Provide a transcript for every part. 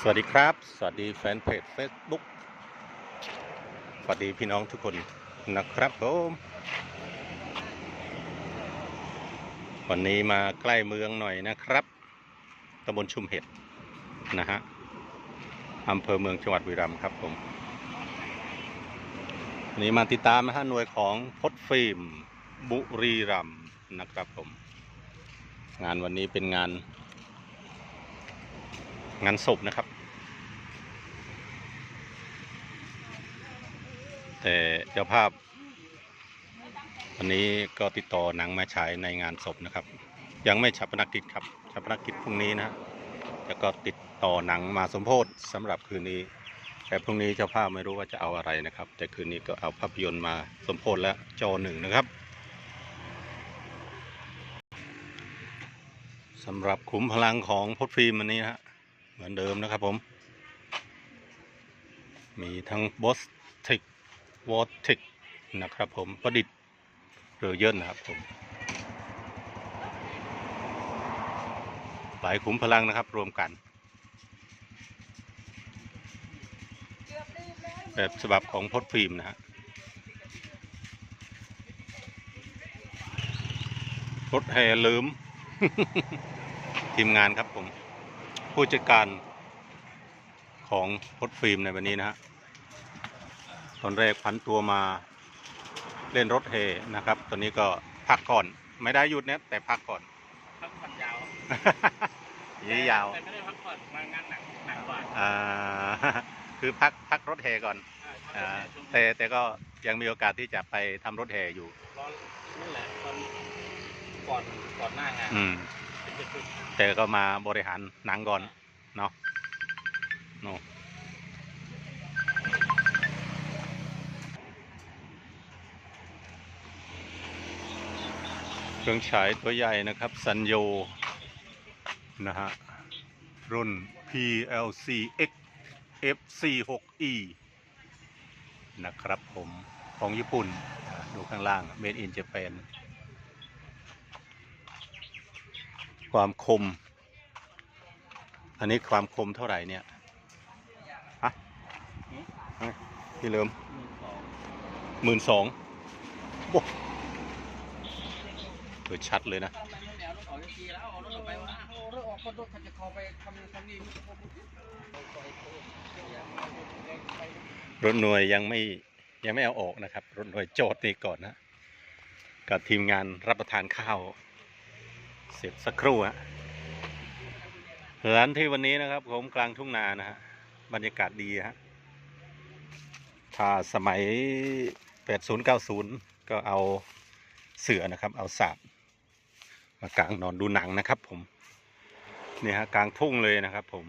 สวัสดีครับ สวัสดีแฟนเพจ Facebook สวัสดีพี่น้องทุกคนนะครับผมวันนี้มาใกล้เมืองหน่อยนะครับตำบลชุมเห็ดนะฮะอำเภอเมืองจังหวัดบุรีรัมย์ครับผมวันนี้มาติดตามนะฮะหน่วยของพดฟิล์มบุรีรัมย์นะครับผม งานวันนี้เป็นงาน งานศพนะครับ แต่เจ้าภาพ วันนี้ก็ติดต่อหนังมาฉายในงานศพนะครับ ยังไม่ฉับนักกิจครับฉับนักกิจพรุ่งนี้นะแล้วก็ติดต่อหนังมาสมโพธสำหรับคืนนี้ แต่พรุ่งนี้เจ้าภาพไม่รู้ว่าจะเอาอะไรนะครับ แต่คืนนี้ก็เอาภาพยนตร์มาสมโพธและจอหนึ่งนะครับสำหรับขุมพลังของพดฟิล์มวันนี้นะฮะ เหมือนเดิมนะครับผม มีทั้งบอสติกวอติกนะครับผมประดิษฐ์เรือเยินนะครับผมหลายขุมพลังนะครับรวมกัน แบบฉบับของพดฟิล์มนะฮะรถแห่ลืม ทีมงานครับผม ผู้จัดการของพดฟิล์มในวันนี้นะฮะ ตอนแรกพันตัวมาเล่นรถเฮนะครับ ตอนนี้ก็พักก่อน ไม่ได้หยุดเนี่ยแต่พักก่อน พักผ่อนยาวยี่ยาวแต่ไม่ได้พักผ่อนมางานหนักหนักกว่าอ่าคือพักพักรถเฮก่อนอ่าอ่าช่วงแต่แต่ก็ยังมีโอกาสที่จะไปทำรถเฮอยู่ร้อนนั่นแหละตอนก่อนก่อนหน้างาน แต่ก็มาบริหารหนังก่อน เนาะเนาะเครื่องฉายตัวใหญ่นะครับสัญโย นะฮะ รุ่น PLCX F46E นะครับผมของญี่ปุ่น ดูข้างล่าง Made in Japan ความคม อันนี้ความคมเท่าไหร่เนี่ยฮะพี่เลิมหมื่นสองโอ้เปิดชัดเลยนะรถหน่วยยังไม่ยังไม่เอาออกนะครับ รถหน่วยโจทย์นี่ก่อนนะ กับทีมงานรับประทานข้าว เสร็จสักครู่ฮะสถานที่วันนี้นะครับ ผมกลางทุ่งนานะฮะบรรยากาศดีฮะถ้าสมัย 80 90 ก็เอาเสือนะครับ เอาสาบมากลางนอนดูหนังนะครับ ผมเนี่ยฮะกลางทุ่งเลยนะครับ ผม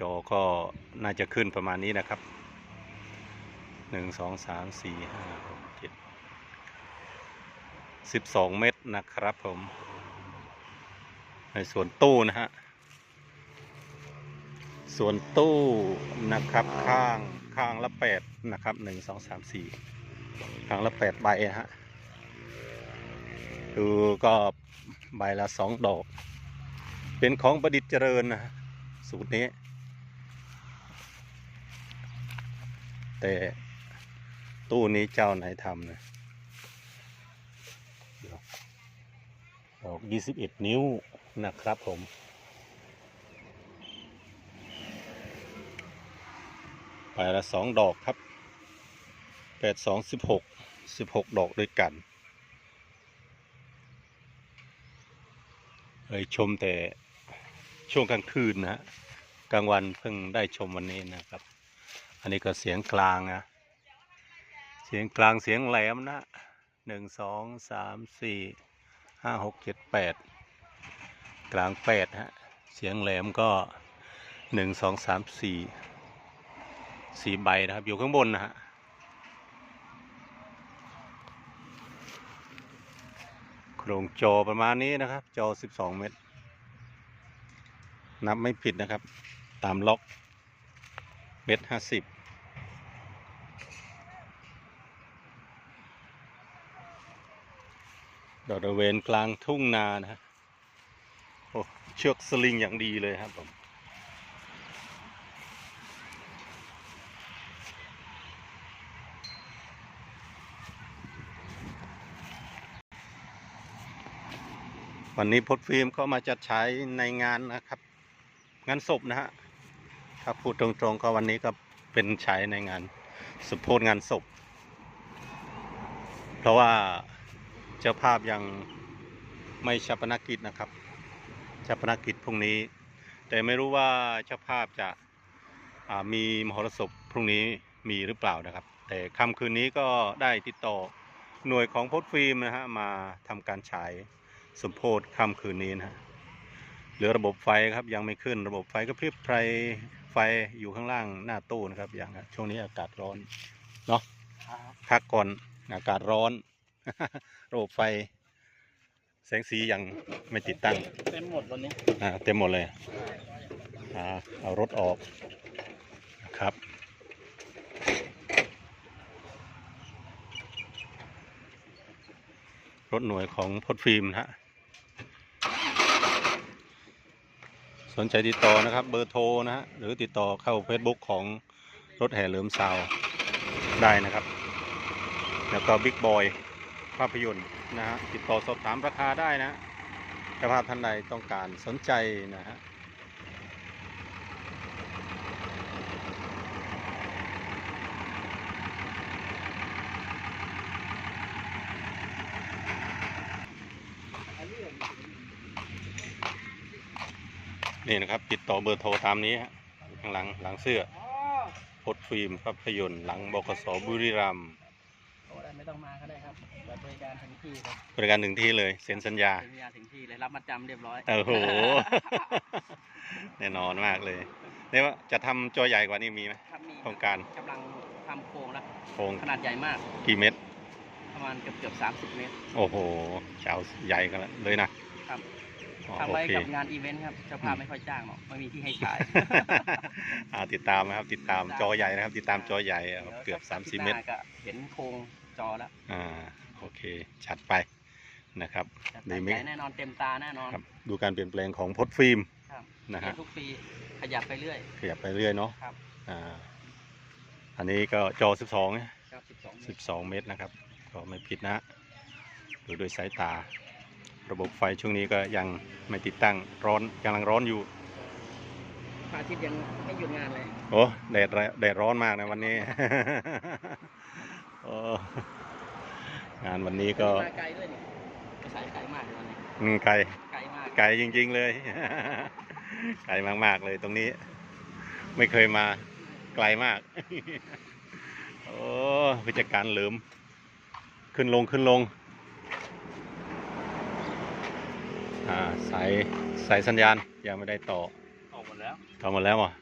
จอก็น่าจะขึ้นประมาณนี้นะครับหนึ่งสองสามสี่ห้าหกเจ็ด สิบสองเมตรนะครับผม ในส่วนตู้นะฮะ ส่วนตู้นะครับข้างข้างละแปดนะครับหนึ่งสองสามสี่ข้างละแปดใบนะฮะ ดูก็ใบละสองดอก เป็นของประดิษฐ์เจริญนะฮะสูตรนี้ แต่ตู้นี้เจ้าไหนทำนะเดี๋ยว ดอกยี่สิบเอ็ดนิ้วนะครับผม ไปละสองดอกครับแปดสองสิบหกสิบหกดอกด้วยกันเลยชมแต่ช่วงกลางคืนนะฮะกลางวันเพิ่งได้ชมวันนี้นะครับ อันนี้ก็เสียงกลางนะ เสียงกลางเสียงแหลมนะหนึ่งสองสามสี่ ห้าหกเจ็ดแปดกลางแปดฮะ เสียงแหลมก็หนึ่งสองสามสี่สี่ใบนะครับ อยู่ข้างบนนะฮะโครงจอประมาณนี้นะครับ จอสิบสองเมตร นับไม่ผิดนะครับ ตามล็อกเมตรห้าสิบ บริเวณกลางทุ่งนานะฮะโอ้เชือกสลิงอย่างดีเลยครับผมวันนี้พดฟิล์มก็มาจัดใช้ในงานนะครับ งานศพนะฮะถ้าพูดตรงๆก็วันนี้ก็เป็นใช้ในงานสมโพธงานศพ เพราะว่า เจ้าภาพยังไม่ชาปนกิจนะครับชาปนกิจพรุ่งนี้ แต่ไม่รู้ว่าเจ้าภาพจะอ่ามีมหรสพพรุ่งนี้มีหรือเปล่านะครับ แต่ค่ำคืนนี้ก็ได้ติดต่อหน่วยของพดฟิล์มนะฮะมาทำการฉายสมโพธค่ำคืนนี้นะฮะเหลือระบบไฟครับยังไม่ขึ้นระบบไฟก็พริบไฟไฟอยู่ข้างล่างหน้าตู้นะครับ อย่างช่วงนี้อากาศร้อนเนาะพักก่อนอากาศร้อน ระบบไฟ แสงสียังไม่ติดตั้ง เต็มหมดวันนี้อ่าเต็มหมดเลยอ่าเอารถออกนะครับรถหน่วยของพดฟิล์มนะฮะ สนใจติดต่อนะครับ เบอร์โทรนะฮะ หรือติดต่อเข้า Facebook ของรถแห่เหลิมซาวได้นะครับ แล้วก็บิ๊กบอย ภาพยนตร์นะฮะติดต่อสอบถามราคาได้นะถ้าภาพท่านใดต้องการสนใจนะฮะนี่นะครับ ติดต่อเบอร์โทรตามนี้ฮะข้างหลังหลังเสื้อพดฟิล์มภาพยนตร์หลังบกสบุรีรัมย์ ได้ไม่ต้องมาก็ได้ครับเปิดบริการถึงที่เลยบริการถึงที่เลยเซ็นสัญญา สัญญาถึงที่เลยรับมาจำเรียบร้อย โอ้โห แน่นอนมากเลยเนี่ยว่าจะทำจอใหญ่กว่านี้มีไหมครับมีโครงการกำลังทำโครงแล้วโครงขนาดใหญ่มากกี่เม็ดประมาณเกือบเกือบสามสิบเมตร โอ้โหจะเอาใหญ่กันเลยนะครับ อ๋อทำโอไว้เค กับงานอีเวนต์ครับเจ้าภาพไม่ค่อยจ้างหรอกไม่มีที่ให้ฉาย อ่าติดตามนะครับติดตามจอใหญ่นะครับ ติดตามจอใหญ่เอาเกือบดี๋ยว30 เมตรอาทิตย์หน้าก็เห็นโครง จอแล้วอ่าโอเค ชัดไปนะครับจะดีตั้งไหมใจแน่นอนเต็มตาแน่นอนครับดูการเปลี่ยนแปลงของพดฟิล์มครับนะเปลี่ฮะยนทุกปีขยับไปเรื่อย ขยับไปเรื่อยเนาะครับอ่าอันนี้ก็จอ 12นะครับสิบสอง12 เมตรนะครับ ก็ไม่ผิดนะดูด้วยสายตา ระบบไฟช่วงนี้ก็ยังไม่ติดตั้งร้อนกำลังร้อนอยู่พระอาทิตย์ยังไม่หยุดงานเลย โอ้แดดแรแดดร้อนมากนะวันนี้โอ้ งานวันนี้ก็มาไกลด้วยนี่ไปสายไกลมากเลยวันนี้อืมไกลไกลมากไกลจริง ๆ เลย ไกลมากๆเลยตรงนี้ ไม่เคยมาไกลมาก โอ้ผู้จัดการเหลิม ขึ้นลงขึ้นลง อ่าสายสายสัญญาณยังไม่ได้ต่อออกหมดแล้วต่อหมดแล้วเหรอะ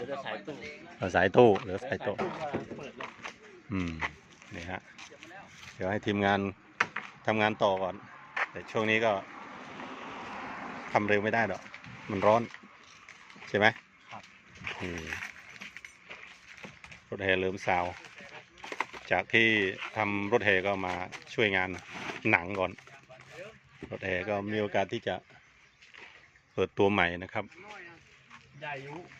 เดี๋ยวจะสายตู้เอาสายตู้เหลือสายตู้เปิดเลยอืมนี่ฮะเดี๋ยวให้ทีมงานทำงานต่อก่อน แต่ช่วงนี้ก็ทำเร็วไม่ได้หรอกมันร้อน ใช่ไหมครับอืมรถแห่เริ่มซาว จากที่ทำรถแห่ก็มาช่วยงานหนังก่อน รถแห่ก็มีโอกาสที่จะเปิดตัวใหม่นะครับ ใหญ่ยุยาว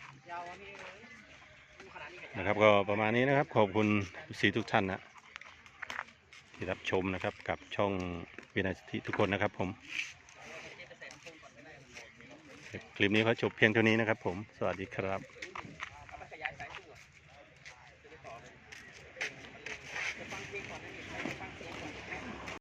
นะครับก็ประมาณนี้นะครับ ขอบคุณสีทุกท่านนะที่รับชมนะครับกับช่องวินาทีทุกคนนะครับผม คลิปนี้ขอจบเพียงเท่านี้นะครับผม สวัสดีครับ